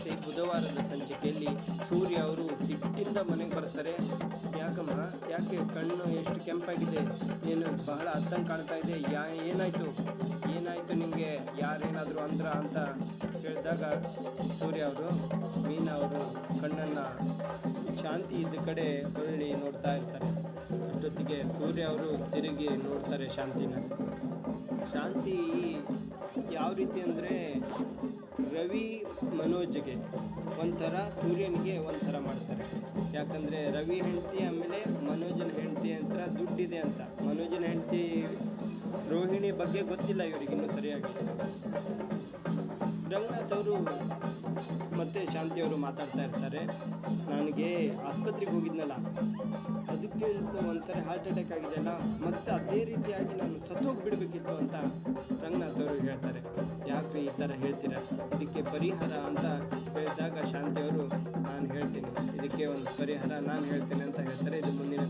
ಮತ್ತೆ ಬುಧವಾರದ ಸಂಚಿಕೆಯಲ್ಲಿ ಸೂರ್ಯ ಅವರು ಸಿಟ್ಟಿಂದ ಮನೆಗೆ ಬರ್ತಾರೆ. ಯಾಕಮ್ಮ? ಯಾಕೆ ಕಣ್ಣು ಎಷ್ಟು ಕೆಂಪಾಗಿದೆ? ನೀನು ಬಹಳ ಅರ್ಥ ಕಾಣ್ತಾ ಇದೆ. ಯಾ, ಏನಾಯಿತು? ಏನಾಯಿತು ನಿಮಗೆ ಯಾರೇನಾದರೂ ಅಂದ್ರ ಅಂತ ಕೇಳಿದಾಗ ಸೂರ್ಯ ಅವರು, ಮೀನಾ ಅವರು ಕಣ್ಣನ್ನು ಶಾಂತಿ ಇದ್ದ ಕಡೆ ಹೊಳ್ಳಿ ನೋಡ್ತಾ ಇರ್ತಾರೆ. ಜೊತೆಗೆ ಸೂರ್ಯ ಅವರು ತಿರುಗಿ ನೋಡ್ತಾರೆ ಶಾಂತಿನ. ಶಾಂತಿ ಯಾವ ರೀತಿ ಅಂದರೆ ಮನೋಜ್ಗೆ ಒಂಥರ ಸೂರ್ಯನಿಗೆ ಒಂಥರ ಮಾಡ್ತಾರೆ. ಯಾಕಂದರೆ ರವಿ ಹೆಂಡತಿ ಆಮೇಲೆ ಮನೋಜನ ಹೆಂಡತಿ ಅಂತ ದುಡ್ಡಿದೆ ಅಂತ. ಮನೋಜನ ಹೆಂಡತಿ ರೋಹಿಣಿ ಬಗ್ಗೆ ಗೊತ್ತಿಲ್ಲ ಇವರಿಗೆ ಇನ್ನೂ ಸರಿಯಾಗಿ. ರಂಗನಾಥ್ ಅವರು ಮತ್ತು ಶಾಂತಿಯವರು ಮಾತಾಡ್ತಾ ಇರ್ತಾರೆ. ನನಗೆ ಆಸ್ಪತ್ರೆಗೆ ಹೋಗಿದ್ನಲ್ಲ, ಅದಕ್ಕೆ ಅಂತ ಒಂದ್ಸರಿ ಹಾರ್ಟ್ ಅಟ್ಯಾಕ್ ಆಗಿದೆಯಲ್ಲ ಮತ್ತೆ ಅದೇ ರೀತಿಯಾಗಿ ನಾನು ಸತ್ತೋಗ್ಬಿಡ್ಬೇಕಿತ್ತು ಅಂತ ರಂಗನಾಥ್ ಅವರು ಥರ ಹೇಳ್ತೀರ? ಇದಕ್ಕೆ ಪರಿಹಾರ ಅಂತ ಹೇಳಿದಾಗ ಶಾಂತಿಯವರು, ನಾನು ಹೇಳ್ತೀನಿ. ಇದಕ್ಕೆ ಒಂದು ಪರಿಹಾರ ನಾನು ಹೇಳ್ತೇನೆ ಅಂತ ಹೇಳ್ತಾರೆ. ಇದು ಮುಂದಿನ